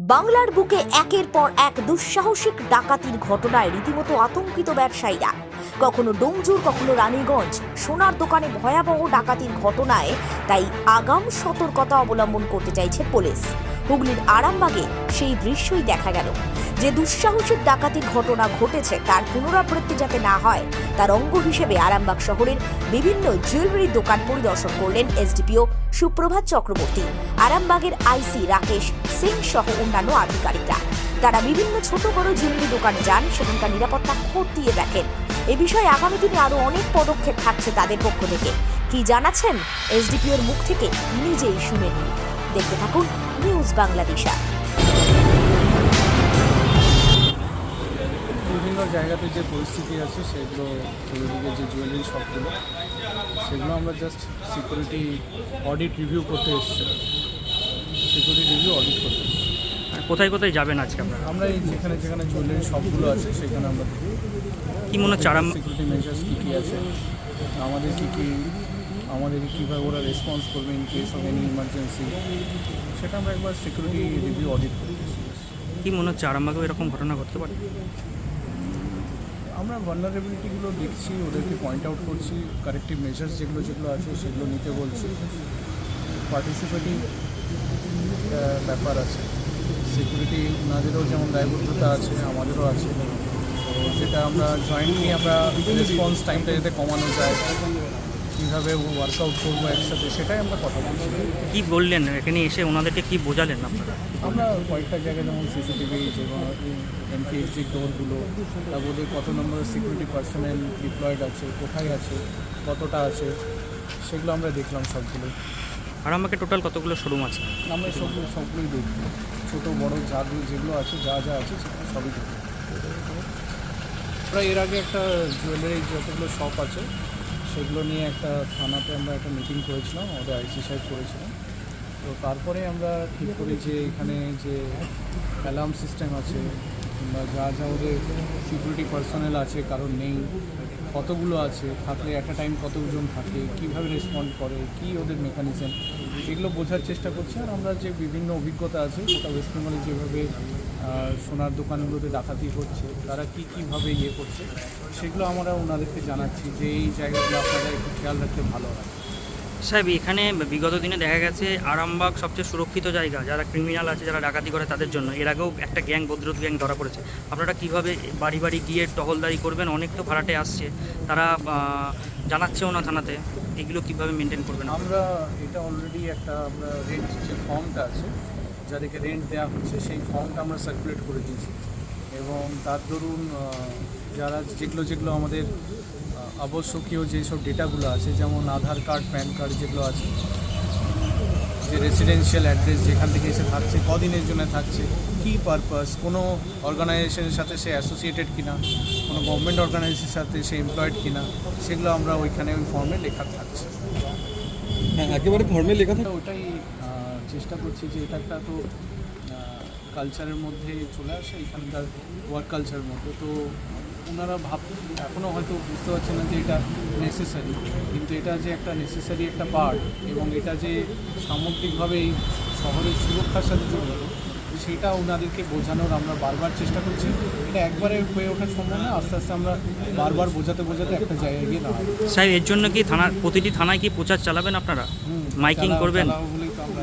বাংলার বুকে একের পর এক দুঃসাহসিক ডাকাতির ঘটনায় রীতিমতো আতঙ্কিত ব্যবসায়ীরা। কখনো ডোমজুর, কখনো রানীগঞ্জ। সোনার দোকানে ভয়াবহ ডাকাতির ঘটনায় তাই আগাম সতর্কতা অবলম্বন করতে চাইছে পুলিশ। হুগলির আরামবাগে সেই দৃশ্যই দেখা গেল। যে দুঃসাহসিক ডাকাতির ঘটনা ঘটেছে, তার পুনরাবৃত্তি যাতে না হয়, তার অঙ্গ হিসেবে আরামবাগ শহরের বিভিন্ন জুয়েলারি দোকান পরিদর্শন করলেন এসডিপিও সুপ্রভাত চক্রবর্তী। আরামবাগের আইসি রাকেশ সিং সহ অন্যান্য আধিকারিকরা। তারা বিভিন্ন ছোট বড় জুয়েলারি দোকানে যান, সেখানকার নিরাপত্তা খতিয়ে দেখেন। এ বিষয়ে আগামী দিনে আরও অনেক পদক্ষেপ থাকছে তাদের পক্ষ থেকে। কি জানাচ্ছেন এসডিপিওর মুখ থেকে নিজেই শুনে নিন। দেখতে থাকুন নিউজ বাংলাদেশা। বিভিন্ন জায়গাতে যে পরিস্থিতি আছে সেগুলো চতুর্দিকে যে জুয়েলারি শপগুলো সেগুলো আমরা জাস্ট সিকিউরিটি অডিট রিভিউ করতে এসেছিলাম সিকিউরিটি রিভিউ অডিট করতে এসেছি। আর কোথায় কোথায় যাবেন আজকে আপনারা? আমরা এই যেখানে যেখানে জুয়েলারি শপগুলো আছে সেখানে আমরা কি মনে হচ্ছে আরাম সিকিউরিটি মেজার্স কী কী আছে আমাদের কী কী আমাদের কীভাবে ওরা রেসপন্স করবে in case of any emergency সেটা আমরা একবার সিকিউরিটি রিভিউ অডিট এসেছি কি মনে হচ্ছে আরামবাগেও এরকম ঘটনা ঘটতে পারে? আমরা ভালনারেবিলিটিগুলো দেখছি ওদেরকে পয়েন্ট আউট করছি কারেক্টিভ মেজার্স যেগুলো যেগুলো আছে সেগুলো নিতে বলছি। পার্টিসিপেটিং ব্যাপার আছে। সিকিউরিটি ওনাদেরও যেমন দায়বদ্ধতা আছে আমাদেরও আছে। তো যেটা আমরা জয়েন্টলি আমরা রেসপন্স টাইমটা যাতে কমানো যায়। কীভাবে ওয়ার্কআউট করব একসাথে সেটাই আমরা কথা বলছি। কী বললেন? এখানে এসে ওনাদেরকে কী বোঝালেন আপনারা? আমরা কয়েকটা জায়গায় যেমন সিসিটিভি যেমন এমটি এক্সিট ডোরগুলো তারপর ওদের কত নম্বর সিকিউরিটি পার্সোনাল ডিপ্লয়েড আছে কোথায় আছে কতটা আছে সেগুলো আমরা দেখলাম সবগুলো। আর আমাকে টোটাল কতগুলো শোরুম আছে? আমরা সবগুলো সবগুলোই দেখি ছোটো বড়ো যাগুলো যেগুলো আছে যা যা আছে সেগুলো সবই দেখি আমরা এর আগে একটা জুয়েলারি যতগুলো শপ আছে সেগুলো নিয়ে একটা থানাতে আমরা একটা মিটিং করেছিলাম আমাদের আইসি সাহেব করেছিলাম। তো তারপরে আমরা ঠিক করি যে এখানে যে অ্যালার্ম সিস্টেম আছে, কিংবা যা যা ওদের সিকিউরিটি পার্সোনাল আছে, কারণ নেই, কতগুলো আছে, থাকলে একটা টাইম কতজন থাকে, কীভাবে রেসপন্ড করে, কী ওদের মেকানিজম এগুলো বোঝার চেষ্টা করছি। আর আমরা যে বিভিন্ন অভিজ্ঞতা আছে, গোটা ওয়েস্ট বেঙ্গলে যেভাবে সোনার দোকানগুলোতে ডাকাতি হচ্ছে তারা কী কীভাবে ইয়ে করছে সেগুলো আমরা ওনাদেরকে জানাচ্ছি যে এই জায়গাগুলো আপনারা একটু খেয়াল রাখতে ভালো হয়। সাহেব এখানে বিগত দিনে দেখা গেছে আরামবাগ সবচেয়ে সুরক্ষিত জায়গা যারা ক্রিমিনাল আছে যারা ডাকাতি করে তাদের জন্য। এর আগেও একটা গ্যাং বদ্রুত গ্যাং ধরা পড়েছে। আপনারা কীভাবে বাড়ি বাড়ি গিয়ে টহলদারি করবেন? অনেক তো ভাড়াটে আসছে। তারা জানাচ্ছেও না থানাতে এগুলো কীভাবে মেনটেন করবেন? আমরা এটা অলরেডি একটা আমরা রেন্ট যে ফর্মটা আছে যাদেরকে রেন্ট দেওয়া হচ্ছে সেই ফর্মটা আমরা সার্কুলেট করে দিয়েছি। এবং তার দরুন আহ, যারা যেগুলো যেগুলো আমাদের আবশ্যকীয় যেসব ডেটাগুলো আছে যেমন আধার কার্ড প্যান কার্ড যেগুলো আছে যে রেসিডেন্সিয়াল অ্যাড্রেস যেখান থেকে এসে থাকছে কদিনের জন্য থাকছে কি পারপাস কোনো অর্গানাইজেশনের সাথে সে অ্যাসোসিয়েটেড কিনা কোনো গভর্নমেন্ট অর্গানাইজেশনের সাথে সে এমপ্লয়েড কিনা সেগুলো আমরা ওইখানে ওই ফর্মে লেখা থাকছে। হ্যাঁ একেবারে ফর্মে লেখা থাকে ওটাই চেষ্টা করছি যে এটা একটা তো কালচারের মধ্যে চলে আসে, এখানকার ওয়ার্ক কালচারের মধ্যে। তো ওনারা ভাব এখনও হয়তো বুঝতে পারছেন না যে এটা নেসেসারি কিন্তু এটা যে একটা নেসেসারি একটা পার্ট এবং এটা যে সামগ্রিকভাবে এই শহরের সুরক্ষার সাথে জড়িত সেটা ওনাদেরকে বোঝানোর আমরা বারবার চেষ্টা করছি এটা একবারে হয়ে ওঠা সম্ভব না আস্তে আস্তে আমরা বারবার বোঝাতে বোঝাতে একটা জায়গায় গিয়ে দাঁড়াবো স্যার এর জন্য কি থানার প্রতিটি থানায় কি প্রচার চালাবেন আপনারা মাইকিং করবেন? বলেই তো আমরা।